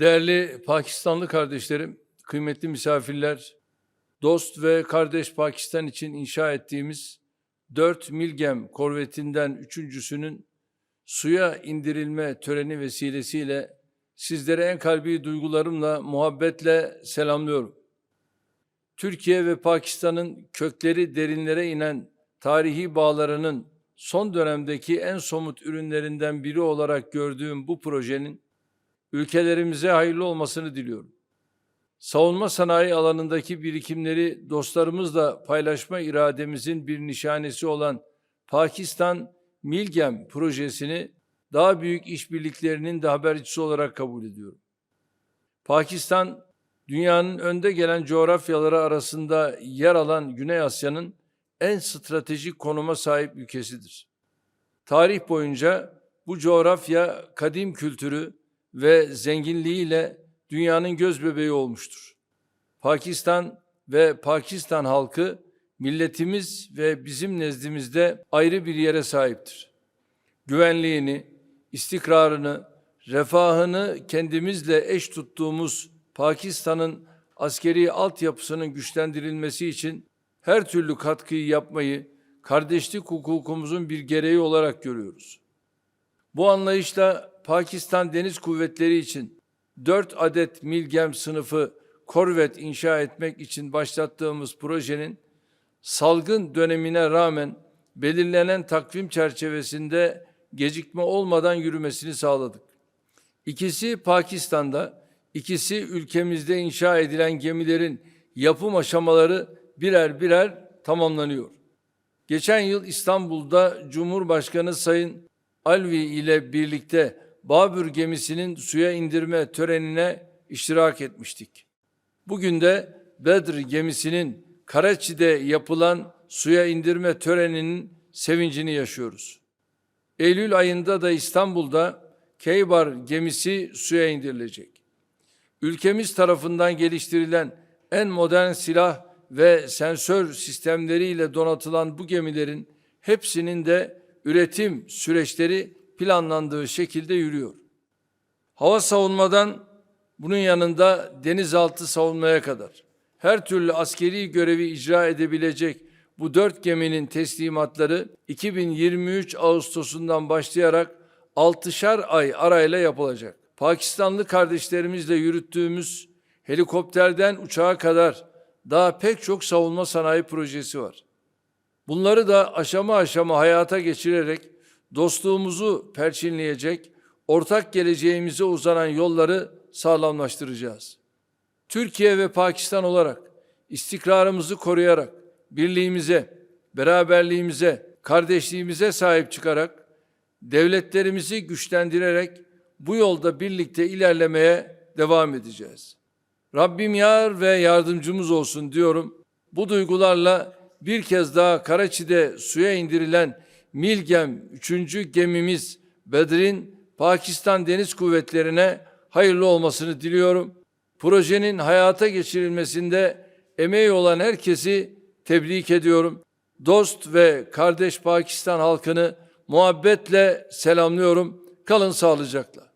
Değerli Pakistanlı kardeşlerim, kıymetli misafirler, dost ve kardeş Pakistan için inşa ettiğimiz 4 Milgem korvetinden üçüncüsünün suya indirilme töreni vesilesiyle sizlere en kalbi duygularımla, muhabbetle selamlıyorum. Türkiye ve Pakistan'ın kökleri derinlere inen tarihi bağlarının son dönemdeki en somut ürünlerinden biri olarak gördüğüm bu projenin ülkelerimize hayırlı olmasını diliyorum. Savunma sanayi alanındaki birikimleri dostlarımızla paylaşma irademizin bir nişanesi olan Pakistan Milgem projesini daha büyük işbirliklerinin de habercisi olarak kabul ediyorum. Pakistan, dünyanın önde gelen coğrafyaları arasında yer alan Güney Asya'nın en stratejik konuma sahip ülkesidir. Tarih boyunca bu coğrafya kadim kültürü ve zenginliğiyle dünyanın göz bebeği olmuştur. Pakistan ve Pakistan halkı milletimiz ve bizim nezdimizde ayrı bir yere sahiptir. Güvenliğini, istikrarını, refahını kendimizle eş tuttuğumuz Pakistan'ın askeri altyapısının güçlendirilmesi için her türlü katkıyı yapmayı kardeşlik hukukumuzun bir gereği olarak görüyoruz. Bu anlayışla Pakistan Deniz Kuvvetleri için 4 adet Milgem sınıfı korvet inşa etmek için başlattığımız projenin salgın dönemine rağmen belirlenen takvim çerçevesinde gecikme olmadan yürümesini sağladık. İkisi Pakistan'da, ikisi ülkemizde inşa edilen gemilerin yapım aşamaları birer birer tamamlanıyor. Geçen yıl İstanbul'da Cumhurbaşkanı Sayın Alvi ile birlikte Babür gemisinin suya indirme törenine iştirak etmiştik. Bugün de Bedir gemisinin Karaçi'de yapılan suya indirme töreninin sevincini yaşıyoruz. Eylül ayında da İstanbul'da Keybar gemisi suya indirilecek. Ülkemiz tarafından geliştirilen en modern silah ve sensör sistemleriyle donatılan bu gemilerin hepsinin de üretim süreçleri planlandığı şekilde yürüyor. Hava savunmadan bunun yanında denizaltı savunmaya kadar her türlü askeri görevi icra edebilecek bu dört geminin teslimatları 2023 Ağustos'undan başlayarak 6'şar ay arayla yapılacak. Pakistanlı kardeşlerimizle yürüttüğümüz helikopterden uçağa kadar daha pek çok savunma sanayi projesi var. Bunları da aşama aşama hayata geçirerek dostluğumuzu perçinleyecek, ortak geleceğimize uzanan yolları sağlamlaştıracağız. Türkiye ve Pakistan olarak istikrarımızı koruyarak birliğimize, beraberliğimize, kardeşliğimize sahip çıkarak devletlerimizi güçlendirerek bu yolda birlikte ilerlemeye devam edeceğiz. Rabbim yar ve yardımcımız olsun diyorum. Bu duygularla bir kez daha Karaçi'de suya indirilen Milgem 3. gemimiz Bedir'in Pakistan Deniz Kuvvetleri'ne hayırlı olmasını diliyorum. Projenin hayata geçirilmesinde emeği olan herkesi tebrik ediyorum. Dost ve kardeş Pakistan halkını muhabbetle selamlıyorum. Kalın sağlıcakla.